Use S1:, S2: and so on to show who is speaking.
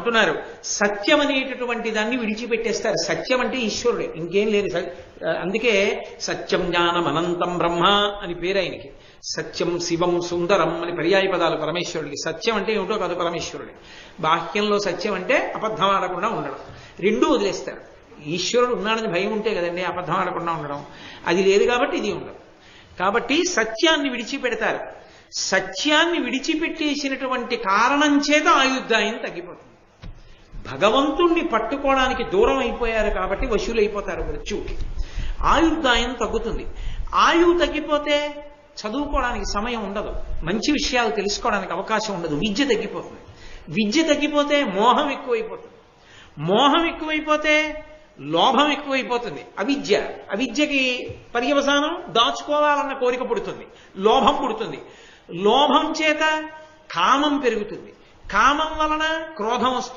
S1: అంటున్నారు. సత్యం అనేటటువంటి దాన్ని విడిచిపెట్టేస్తారు. సత్యం అంటే ఈశ్వరుడే. ఇంకేం లేదు. అందుకే సత్యం జ్ఞానం అనంతం బ్రహ్మ అని పేరు ఆయనకి. సత్యం శివం సుందరం అని పర్యాయ పదాలు పరమేశ్వరుడికి. సత్యం అంటే ఏమిటో కాదు పరమేశ్వరుడే. బాహ్యంలో సత్యం అంటే అబద్ధం ఆడకుండా ఉండడం. రెండూ వదిలేస్తారు. ఈశ్వరుడు ఉన్నాడని భయం ఉంటే కదండి అబద్ధం ఆడకుండా ఉండడం. అది లేదు కాబట్టి ఇది ఉండదు. కాబట్టి సత్యాన్ని విడిచిపెడతారు. సత్యాన్ని విడిచిపెట్టేసినటువంటి కారణం చేత ఆయుద్ధాయం తగ్గిపోతుంది. భగవంతుణ్ణి పట్టుకోవడానికి దూరం అయిపోయారు కాబట్టి వశులైపోతారు మృత్యు ఆయుర్దాయం తగ్గుతుంది. ఆయువు తగ్గిపోతే చదువుకోవడానికి సమయం ఉండదు. మంచి విషయాలు తెలుసుకోవడానికి అవకాశం ఉండదు. విద్య తగ్గిపోతుంది. విద్య తగ్గిపోతే మోహం ఎక్కువైపోతుంది. మోహం ఎక్కువైపోతే లోభం ఎక్కువైపోతుంది. అవిద్య. అవిద్యకి పర్యవసానం దాచుకోవాలన్న కోరిక పుడుతుంది. లోభం పుడుతుంది. లోభం చేత కామం పెరుగుతుంది. కామం వలన క్రోధం వస్తుంది.